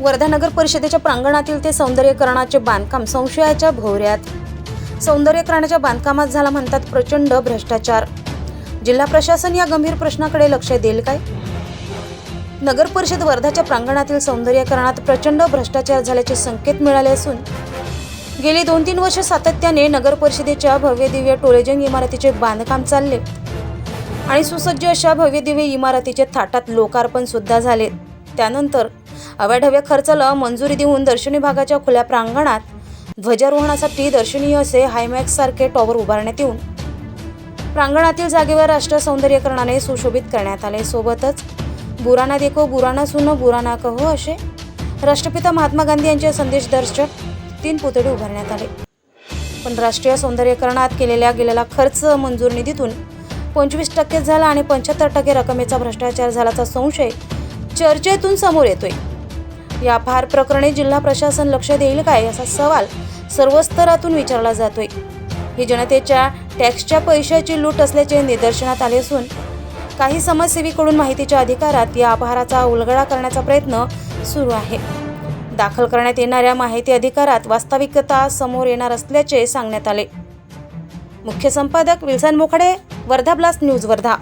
वर्धा नगर परिषदेच्या प्रांगणातील ते सौंदर्यकरणाचे बांधकाम संशयाच्या भोवऱ्यात. सौंदर्यकरणाच्या बांधकामात झाला म्हणतात प्रचंड भ्रष्टाचार. जिल्हा प्रशासन या गंभीर प्रश्नाकडे लक्ष देईल काय? नगर परिषद वर्धाच्या प्रांगणातील सौंदर्यकरणात प्रचंड भ्रष्टाचार झाल्याचे संकेत मिळाले असून गेली दोन तीन वर्ष सातत्याने नगर परिषदेच्या भव्यदिव्य टोलेजंग इमारतीचे बांधकाम चालले आणि सुसज्ज अशा भव्यदिव्य इमारतीचे थाटात लोकार्पण सुद्धा झाले. त्यानंतर अवाढव्य खर्चाला मंजुरी देऊन दर्शनी भागाच्या खुल्या प्रांगणात ध्वजारोहणासाठी दर्शनीय असे हायमॅक्स सारखे टॉवर उभारण्यात येऊन प्रांगणातील जागेवर राष्ट्र सौंदर्यकरणाने सुशोभित करण्यात आले. सोबतच बुराना देखो बुराना सुनो बुराना कहो असे राष्ट्रपिता महात्मा गांधी यांचे संदेशदर्शक तीन पुतळे उभारण्यात आले. पण राष्ट्रीय सौंदर्यकरणात केलेल्या गेलेला खर्च मंजूर निधीतून पंचवीस टक्के झाला आणि पंच्याहत्तर टक्के रकमेचा भ्रष्टाचार झाल्याचा संशय चर्चेतून समोर येतोय. या फार प्रकरणी जिल्हा प्रशासन लक्ष देईल काय असा सवाल सर्व स्तरातून विचारला जातोय. ही जनतेच्या टॅक्सच्या पैशाची लूट असल्याचे निदर्शनात आले असून काही समाजसेवीकडून माहितीच्या अधिकारात या अपहाराचा उलगडा करण्याचा प्रयत्न सुरू आहे. दाखल करण्यात येणाऱ्या माहिती अधिकारात वास्तविकता समोर येणार असल्याचे सांगण्यात आले. मुख्य संपादक Wilson Mokhade Wardha blast news Wardha.